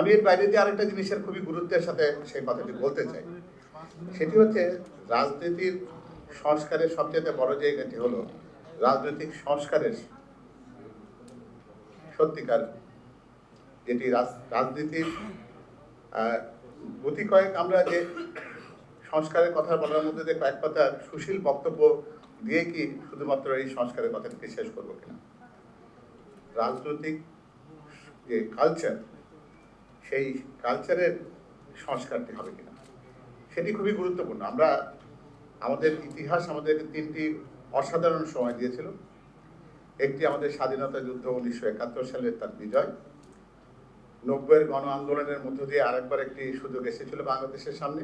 আমি এর বাইরে দিয়ে আরেকটা জিনিসের খুবই গুরুত্বের সাথে সেই কথাটি বলতে চাই। সেটি হচ্ছে রাজনীতির সংস্কারের সবচেয়ে বড় জায়গাটি হলো রাজনৈতিক সংস্কারের সত্যিকার যেটি রাজনীতির গুটি কয়েক আমরা যে সংস্কারের কথা বলার মধ্যে যে কয়েক কথা সুশীল বক্তব্য দিয়ে কি শুধুমাত্র এই সংস্কারের কথাটিকে শেষ করব কিনা? রাজনৈতিক যে কালচার সেই কালচারের সংস্কারটি হবে কিনা? সেটি খুবই গুরুত্বপূর্ণ। আমরা আমাদের ইতিহাস আমাদেরকে তিনটি অসাধারণ সময় দিয়েছিল। একটি আমাদের স্বাধীনতা যুদ্ধ উনিশশো একাত্তর সালের তার বিজয়। নব্বইয়ের গণ আন্দোলনের মধ্য দিয়ে আরেকবার একটি সুযোগ এসেছিল বাংলাদেশের সামনে।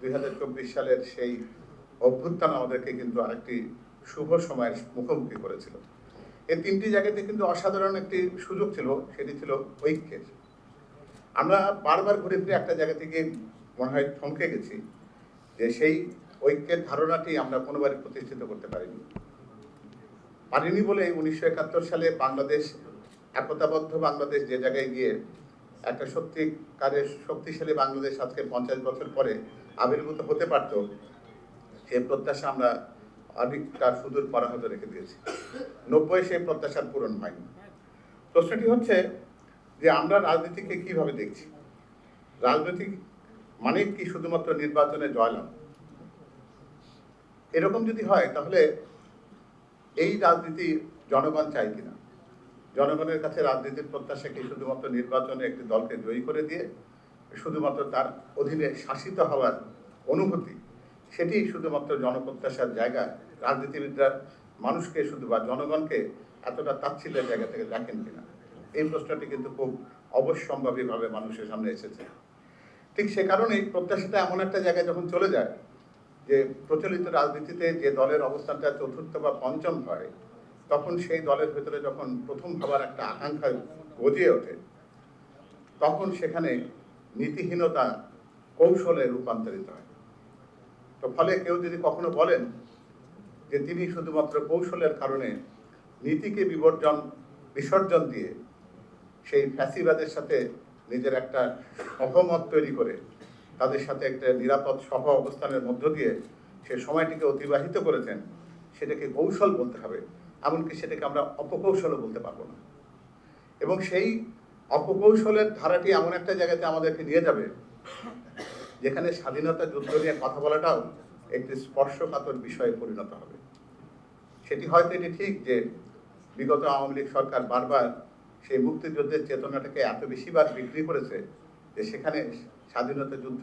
দুই হাজার চব্বিশ সালের সেই অভ্যুত্থান আমাদেরকে কিন্তু আরেকটি শুভ সময়ের মুখোমুখি করেছিল। এই তিনটি জায়গাতে কিন্তু অসাধারণ একটি সুযোগ ছিল, সেটি ছিল ঐক্যের। আমরা বারবার ঘুরে ফিরে একটা জায়গা থেকে মনে হয় থমকে গেছি যে সেই ঐক্যের ধারণাটি আমরা কোনোবারই প্রতিষ্ঠিত করতে পারিনি। পারিনি বলে উনিশশো একাত্তর সালে বাংলাদেশ, একতাবদ্ধ বাংলাদেশ যে জায়গায় গিয়ে একটা সত্যিকারের শক্তিশালী বাংলাদেশ আজকে পঞ্চাশ বছর পরে আবির্ভূত হতে পারত সে প্রত্যাশা আমরা অনেকটা সুদূর পরাহত রেখে দিয়েছি। নব্বই সেই প্রত্যাশার পূরণ হয়নি। প্রশ্নটি হচ্ছে যে আমরা রাজনীতিকে কীভাবে দেখছি? রাজনৈতিক মানে কি শুধুমাত্র নির্বাচনে জয়লাভ? এরকম যদি হয়, তাহলে এই রাজনীতি জনগণ চাই কিনা? জনগণের কাছে রাজনীতির প্রত্যাশা কি শুধুমাত্র নির্বাচনে একটি দলকে জয়ী করে দিয়ে, শুধুমাত্র তার অধীনে শাসিত হওয়ার অনুভূতি? সেটি শুধুমাত্র জনপ্রত্যাশার জায়গা। রাজনীতিবিদরা মানুষকে শুধু বা জনগণকে এতটা তাচ্ছিল্যের জায়গা থেকে দেখেন কিনা? এই প্রশ্নটি কিন্তু খুব অবশ্যম্ভাবীভাবে মানুষের সামনে এসেছে। ঠিক সে কারণেই প্রত্যাশাটা এমন একটা জায়গায় যখন চলে যায়, যে প্রচলিত রাজনীতিতে যে দলের অবস্থানটা চতুর্থ বা পঞ্চম হয়, তখন সেই দলের ভেতরে যখন প্রথম ভাবার একটা আকাঙ্ক্ষা গজিয়ে ওঠে, তখন সেখানে নীতিহীনতা কৌশলে রূপান্তরিত হয়। তো ফলে কেউ যদি কখনো বলেন যে তিনি শুধুমাত্র কৌশলের কারণে নীতিকে বিবর্জন, বিসর্জন দিয়ে সেই ফ্যাসিবাদের সাথে নিজের একটা সহমত তৈরি করে তাদের সাথে একটা নিরাপদ সহ অবস্থানের মধ্য দিয়ে সে সময়টিকে অতিবাহিত করেছেন, সেটাকে কৌশল বলতে হবে। এমনকি সেটাকে আমরা অপকৌশলও বলতে পারব না। এবং সেই অপকৌশলের ধারাটি এমন একটা জায়গাতে আমাদেরকে নিয়ে যাবে, যেখানে স্বাধীনতা যুদ্ধ নিয়ে কথা বলাটাও একটি স্পর্শকাতর বিষয়ে পরিণত হবে। সেটি হয়তো এটি ঠিক যে বিগত আওয়ামী লীগ সরকার বারবার সেই মুক্তিযুদ্ধের চেতনাটাকে এত বেশিবার বিক্রি করেছে যে সেখানে স্বাধীনতা যুদ্ধ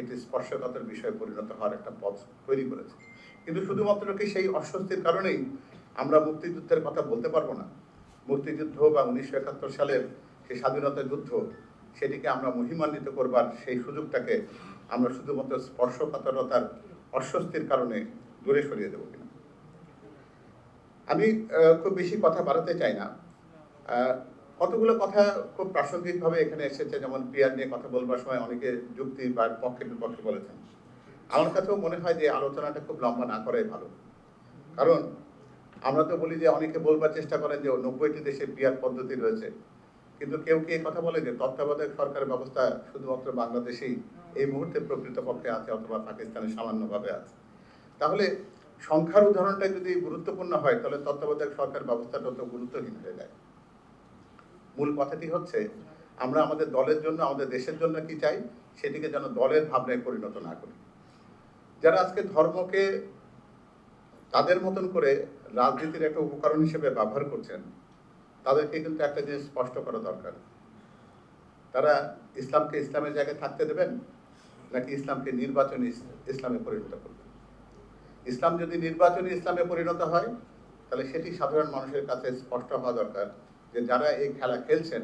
একটি স্পর্শকাতর বিষয়ে পরিণত হওয়ার একটা পথ তৈরি করেছে। কিন্তু শুধুমাত্র কি সেই অস্বস্তির কারণেই আমরা মুক্তিযুদ্ধের কথা বলতে পারব না? মুক্তিযুদ্ধ বা উনিশশো একাত্তর সালের সেই স্বাধীনতা যুদ্ধ, সেটিকে আমরা মহিমান্বিত করবার সেই সুযোগটাকে আমরা শুধুমাত্র স্পর্শকাতরতার অস্বস্তির কারণে দূরে সরিয়ে দেবো কিনা? আমি খুব বেশি কথা বাড়াতে চাই না। কতগুলো কথা খুব প্রাসঙ্গিকভাবে এখানে এসেছে, যেমন পিয়ার নিয়ে কথা বলবার সময় অনেকে যুক্তি বা পক্ষে বিপক্ষে বলেছেন। আমার কাছেও মনে হয় যে আলোচনাটা খুব লম্বা না করাই ভালো। কারণ আমরা তো বলি যে অনেকে বলবার চেষ্টা করেন যে নব্বইটি দেশে পিয়ার পদ্ধতি রয়েছে। কিন্তু কেউ কি কথা বলে যে তত্ত্বাবধায়ক সরকার ব্যবস্থা শুধুমাত্র বাংলাদেশেই এই মুহূর্তে প্রকৃতপক্ষে আছে অথবা পাকিস্তানে সামান্যভাবে আছে? তাহলে সংখ্যার উদাহরণটা যদি গুরুত্বপূর্ণ হয়, তাহলে তত্ত্বাবধায়ক সরকার ব্যবস্থাটা তো গুরুত্বহীন হয়ে যায়। মূল কথাটি হচ্ছে, আমরা আমাদের দলের জন্য, আমাদের দেশের জন্য কি চাই? সেটিকে যেন দলের ভাবনায় পরিণত না করি। যারা আজকে ধর্মকে তাদের মতন করে রাজনীতির একটা উপকরণ হিসেবে ব্যবহার করছেন, তাদেরকে কিন্তু একটা জিনিস স্পষ্ট করা দরকার। তারা ইসলামকে ইসলামের জায়গায় থাকতে দেবেন, নাকি ইসলামকে নির্বাচনী ইসলামে পরিণত করবেন? ইসলাম যদি নির্বাচনী ইসলামে পরিণত হয়, তাহলে সেটি সাধারণ মানুষের কাছে স্পষ্ট হওয়া দরকার। যে যারা এই খেলা খেলছেন,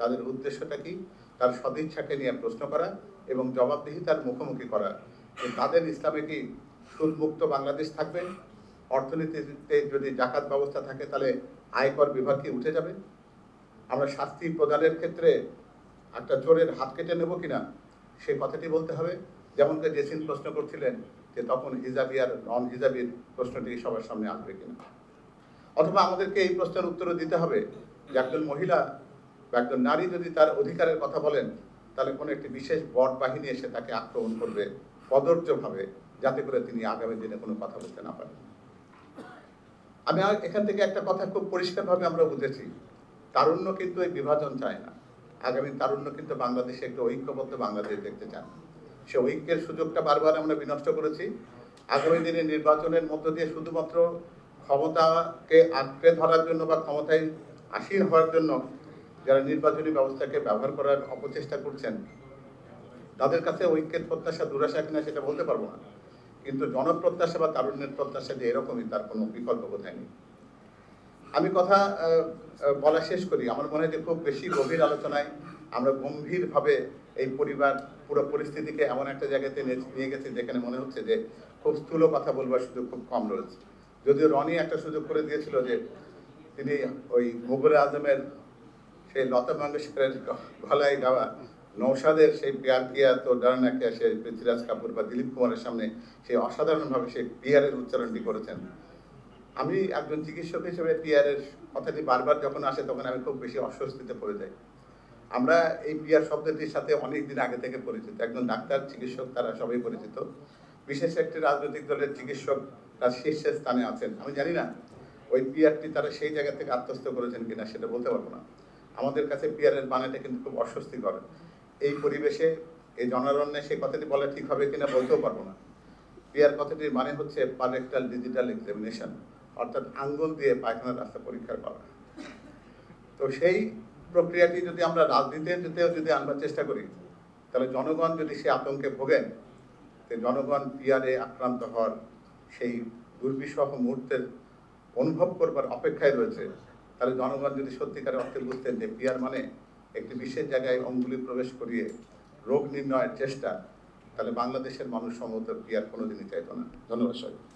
তাদের উদ্দেশ্যটা কি? তার সদিচ্ছাকে নিয়ে প্রশ্ন করা এবং জবাবদিহিতার মুখোমুখি করা। তাদের ইসলামে কি সুদমুক্ত বাংলাদেশ থাকবে? অর্থনীতিতে যদি জাকাত ব্যবস্থা থাকে, তাহলে আয়কর বিভাগ কি উঠে যাবে? আমরা শাস্তি প্রদানের ক্ষেত্রে একটা চোরের হাত কেটে নেব কিনা, সে কথাটি বলতে হবে। যেমন জেসিন প্রশ্ন করছিলেন যে তখন হিজাবি আর নন হিজাবির প্রশ্নটি সবার সামনে আসবে কিনা। অথবা আমাদেরকে এই প্রশ্নের উত্তরও দিতে হবে। যে একজন মহিলা বা একজন নারী যদি তার অধিকারের কথা বলেন, তাহলে কোনো একটি বিশেষ বট বাহিনী এসে তাকে আক্রমণ করবে কদর্যভাবে যাতে করে তিনি আগামী দিনে কোনো কথা বলতে না পারেন। আমি এখান থেকে একটা কথা খুব পরিষ্কারভাবে আমরা বুঝেছি, তারুণ্য কিন্তু এই বিভাজন চায় না। আগামী তারুণ্য কিন্তু বাংলাদেশে একটা ঐক্যবদ্ধ বাংলাদেশ দেখতে চান সে ঐক্যের সুযোগটা বারবার আমরা বিনষ্ট করেছি। আগামী দিনে নির্বাচনের মধ্য দিয়ে শুধুমাত্র ক্ষমতাকে আঁকড়ে ধরার জন্য বা ক্ষমতায় আসীন হওয়ার জন্য যারা নির্বাচনী ব্যবস্থাকে ব্যবহার করার অপচেষ্টা করছেন, তাদের কাছে ঐক্যের প্রত্যাশা দুরাশা কিনা সেটা বলতে পারব না। কিন্তু জনপ্রত্যাশা বা তারুণ্যের প্রত্যাশা যে এরকমই, তার কোনো বিকল্প কোথায় নেই। আমি কথা বলা শেষ করি। আমার মনে হয় যে খুব বেশি গভীর আলোচনায় আমরা গম্ভীরভাবে এই পরিবার, পুরো পরিস্থিতিকে এমন একটা জায়গাতে নিয়ে গেছে যেখানে মনে হচ্ছে যে খুব স্থূল কথা বলবার সুযোগ খুব কম রয়েছে। যদিও রনি একটা সুযোগ করে দিয়েছিল যে তিনি ওই মুঘল আজমের সেই লতা মঙ্গেশকরের গলায় গাওয়া নৌসাদের সেই পিয়ার কিয়া তো ডারনা কিয়া সে পৃথ্বীরাজ কাপুর বা দিলীপ কুমারের সামনে সেই অসাধারণভাবে সেই পিয়ারের উচ্চারণটি করেছেন। আমি একজন চিকিৎসক হিসেবে পিয়ারের কথাটি বারবার যখন আসে তখন আমি খুব বেশি অস্বস্তিতে পড়ে যাই। আমরা এই পিয়ার শব্দটির সাথে অনেক দিন আগে থেকে পরিচিত। একজন ডাক্তার, চিকিৎসক, তারা সবাই পরিচিত। বিশেষ একটি রাজনৈতিক দলের চিকিৎসক তার শীর্ষে স্থানে আছেন। আমি জানি না ওই পিয়ারটি তারা সেই জায়গা থেকে আত্মস্থ করেছেন কিনা সেটা বলতে পারব না। আমাদের কাছে পিয়ারের বানাটা কিন্তু খুব অস্বস্তিকর এই পরিবেশে, এই জনারণ্যে সেই কথাটি বলা ঠিক হবে কিনা বলতেও পারব না। পিয়ার কথাটির মানে হচ্ছে পারেক্টাল ডিজিটাল এক্সামিনেশন অর্থাৎ আঙ্গুল দিয়ে পায়খানার রাস্তা পরীক্ষা করা। তো সেই প্রক্রিয়াটি যদি আমরা রাজনীতিতেও যদি আনবার চেষ্টা করি, তাহলে জনগণ যদি সে আতঙ্কে ভোগেন, তো জনগণ পিয়ারে আক্রান্ত হওয়ার সেই দুর্বিষহ মুহূর্তের অনুভব করবার অপেক্ষায় রয়েছে, তাহলে জনগণ যদি সত্যিকারের অর্থে বুঝতেন যে পিয়ার মানে একটি বিশেষ জায়গায় অঙ্গুলি প্রবেশ করিয়ে রোগ নির্ণয়ের চেষ্টা, তাহলে বাংলাদেশের মানুষ সম্ভবত পিয়ার কোনোদিনই চাইতো না। ধন্যবাদ সবাই